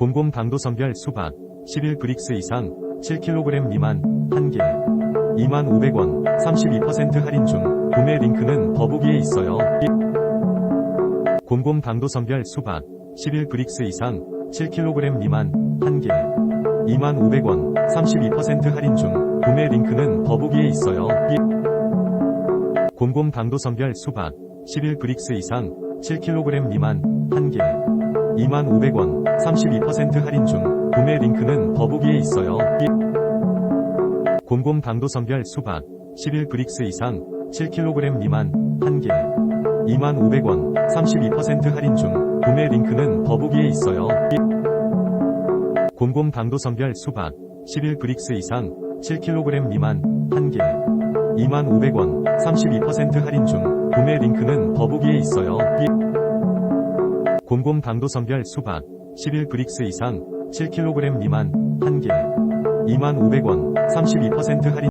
곰곰 당도 선별 수박 11 브릭스 이상 7kg 미만 1개 25,500원 32% 할인 중 구매 링크는 더보기에 있어요. 곰곰 당도 선별 수박 11 브릭스 이상 7kg 미만 1개 25,500원 32% 할인 중 구매 링크는 더보기에 있어요. 곰곰 당도 선별 수박 11 브릭스 이상 7kg 미만 1개 25,500원 32% 할인 중 구매 링크는 더보기에 있어요. 곰곰 당도 선별 수박 11 브릭스 이상 7kg 미만 1개 25,500원 32% 할인 중 구매 링크는 더보기에 있어요. 곰곰 당도 선별 수박 11 브릭스 이상 7kg 미만 1개 25,500원 32% 할인 중 구매 링크는 더보기에 있어요. 곰곰 당도 선별 수박 11 브릭스 이상 7kg 미만 1개. 25,500원 32% 할인